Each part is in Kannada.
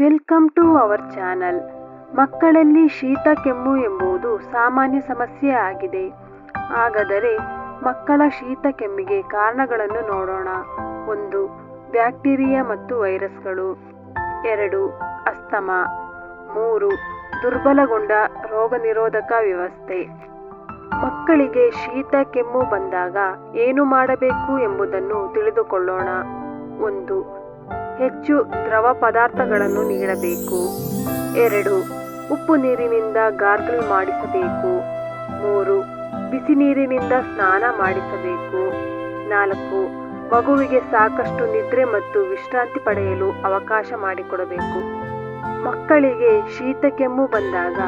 ವೆಲ್ಕಮ್ ಟು ಅವರ್ ಚಾನಲ್ ಮಕ್ಕಳಲ್ಲಿ ಶೀತ ಕೆಮ್ಮು ಎಂಬುದು ಸಾಮಾನ್ಯ ಸಮಸ್ಯೆ ಆಗಿದೆ. ಹಾಗಾದರೆ ಮಕ್ಕಳ ಶೀತ ಕೆಮ್ಮಿಗೆ ಕಾರಣಗಳನ್ನು ನೋಡೋಣ. ಒಂದು, ಬ್ಯಾಕ್ಟೀರಿಯಾ ಮತ್ತು ವೈರಸ್ಗಳು. ಎರಡು, ಅಸ್ತಮ. ಮೂರು, ದುರ್ಬಲಗೊಂಡ ರೋಗನಿರೋಧಕ ವ್ಯವಸ್ಥೆ. ಮಕ್ಕಳಿಗೆ ಶೀತ ಕೆಮ್ಮು ಬಂದಾಗ ಏನು ಮಾಡಬೇಕು ಎಂಬುದನ್ನು ತಿಳಿದುಕೊಳ್ಳೋಣ. ಹೆಚ್ಚು ದ್ರವ ಪದಾರ್ಥಗಳನ್ನು ನೀಡಬೇಕು. ಎರಡು, ಉಪ್ಪು ನೀರಿನಿಂದ ಗಾರ್ಗಲ್ ಮಾಡಿಸಬೇಕು. ಮೂರು, ಬಿಸಿ ನೀರಿನಿಂದ ಸ್ನಾನ ಮಾಡಿಸಬೇಕು. ನಾಲ್ಕು, ಮಗುವಿಗೆ ಸಾಕಷ್ಟು ನಿದ್ರೆ ಮತ್ತು ವಿಶ್ರಾಂತಿ ಪಡೆಯಲು ಅವಕಾಶ ಮಾಡಿಕೊಡಬೇಕು. ಮಕ್ಕಳಿಗೆ ಶೀತ ಕೆಮ್ಮು ಬಂದಾಗ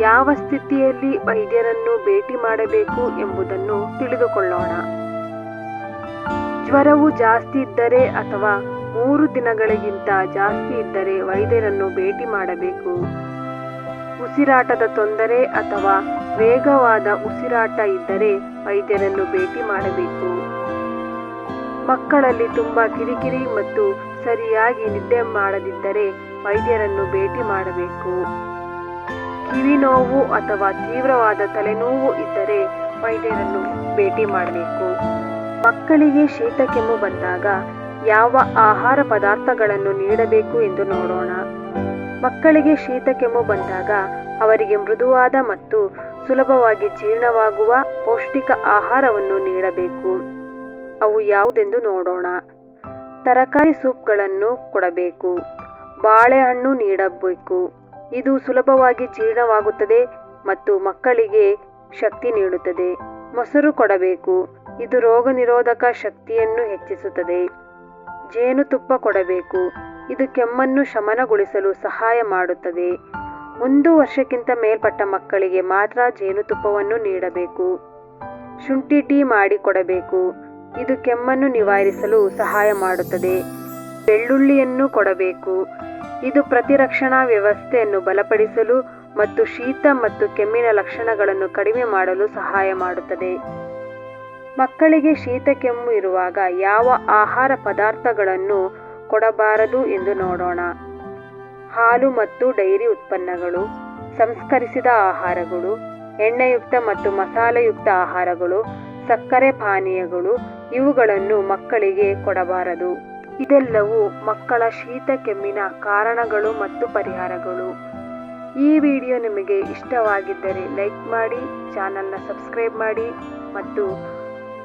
ಯಾವ ಸ್ಥಿತಿಯಲ್ಲಿ ವೈದ್ಯರನ್ನು ಭೇಟಿ ಮಾಡಬೇಕು ಎಂಬುದನ್ನು ತಿಳಿದುಕೊಳ್ಳೋಣ. ಜ್ವರವು ಜಾಸ್ತಿ ಇದ್ದರೆ ಅಥವಾ ಮೂರು ದಿನಗಳಿಗಿಂತ ಜಾಸ್ತಿ ಇದ್ದರೆ ವೈದ್ಯರನ್ನು ಭೇಟಿ ಮಾಡಬೇಕು. ಉಸಿರಾಟದ ತೊಂದರೆ ಅಥವಾ ವೇಗವಾದ ಉಸಿರಾಟ ಇದ್ದರೆ ವೈದ್ಯರನ್ನು ಭೇಟಿ ಮಾಡಬೇಕು. ಮಕ್ಕಳಲ್ಲಿ ತುಂಬ ಕಿರಿಕಿರಿ ಮತ್ತು ಸರಿಯಾಗಿ ನಿದ್ದೆ ಮಾಡದಿದ್ದರೆ ವೈದ್ಯರನ್ನು ಭೇಟಿ ಮಾಡಬೇಕು. ಕಿವಿ ನೋವು ಅಥವಾ ತೀವ್ರವಾದ ತಲೆನೋವು ಇದ್ದರೆ ವೈದ್ಯರನ್ನು ಭೇಟಿ ಮಾಡಬೇಕು. ಮಕ್ಕಳಿಗೆ ಶೀತ ಕೆಮ್ಮು ಬಂದಾಗ ಯಾವ ಆಹಾರ ಪದಾರ್ಥಗಳನ್ನು ನೀಡಬೇಕು ಎಂದು ನೋಡೋಣ. ಮಕ್ಕಳಿಗೆ ಶೀತ ಕೆಮ್ಮು ಬಂದಾಗ ಅವರಿಗೆ ಮೃದುವಾದ ಮತ್ತು ಸುಲಭವಾಗಿ ಜೀರ್ಣವಾಗುವ ಪೌಷ್ಟಿಕ ಆಹಾರವನ್ನು ನೀಡಬೇಕು. ಅವು ಯಾವುದೆಂದು ನೋಡೋಣ. ತರಕಾರಿ ಸೂಪ್ಗಳನ್ನು ಕೊಡಬೇಕು. ಬಾಳೆಹಣ್ಣು ನೀಡಬೇಕು. ಇದು ಸುಲಭವಾಗಿ ಜೀರ್ಣವಾಗುತ್ತದೆ ಮತ್ತು ಮಕ್ಕಳಿಗೆ ಶಕ್ತಿ ನೀಡುತ್ತದೆ. ಮೊಸರು ಕೊಡಬೇಕು. ಇದು ರೋಗ ನಿರೋಧಕ ಶಕ್ತಿಯನ್ನು ಹೆಚ್ಚಿಸುತ್ತದೆ. ಜೇನುತುಪ್ಪ ಕೊಡಬೇಕು. ಇದು ಕೆಮ್ಮನ್ನು ಶಮನಗೊಳಿಸಲು ಸಹಾಯ ಮಾಡುತ್ತದೆ. ಒಂದು ವರ್ಷಕ್ಕಿಂತ ಮೇಲ್ಪಟ್ಟ ಮಕ್ಕಳಿಗೆ ಮಾತ್ರ ಜೇನುತುಪ್ಪವನ್ನು ನೀಡಬೇಕು. ಶುಂಠಿ ಟೀ ಮಾಡಿ ಕೊಡಬೇಕು. ಇದು ಕೆಮ್ಮನ್ನು ನಿವಾರಿಸಲು ಸಹಾಯ ಮಾಡುತ್ತದೆ. ಬೆಳ್ಳುಳ್ಳಿಯನ್ನು ಕೊಡಬೇಕು. ಇದು ಪ್ರತಿರಕ್ಷಣಾ ವ್ಯವಸ್ಥೆಯನ್ನು ಬಲಪಡಿಸಲು ಮತ್ತು ಶೀತ ಮತ್ತು ಕೆಮ್ಮಿನ ಲಕ್ಷಣಗಳನ್ನು ಕಡಿಮೆ ಮಾಡಲು ಸಹಾಯ ಮಾಡುತ್ತದೆ. ಮಕ್ಕಳಿಗೆ ಶೀತ ಕೆಮ್ಮು ಇರುವಾಗ ಯಾವ ಆಹಾರ ಪದಾರ್ಥಗಳನ್ನು ಕೊಡಬಾರದು ಎಂದು ನೋಡೋಣ. ಹಾಲು ಮತ್ತು ಡೈರಿ ಉತ್ಪನ್ನಗಳು, ಸಂಸ್ಕರಿಸಿದ ಆಹಾರಗಳು, ಎಣ್ಣೆಯುಕ್ತ ಮತ್ತು ಮಸಾಲೆಯುಕ್ತ ಆಹಾರಗಳು, ಸಕ್ಕರೆ ಪಾನೀಯಗಳು, ಇವುಗಳನ್ನು ಮಕ್ಕಳಿಗೆ ಕೊಡಬಾರದು. ಇದೆಲ್ಲವೂ ಮಕ್ಕಳ ಶೀತ ಕೆಮ್ಮಿನ ಕಾರಣಗಳು ಮತ್ತು ಪರಿಹಾರಗಳು. ಈ ವಿಡಿಯೋ ನಿಮಗೆ ಇಷ್ಟವಾಗಿದ್ದರೆ ಲೈಕ್ ಮಾಡಿ, ಚಾನಲ್ನ ಸಬ್ಸ್ಕ್ರೈಬ್ ಮಾಡಿ ಮತ್ತು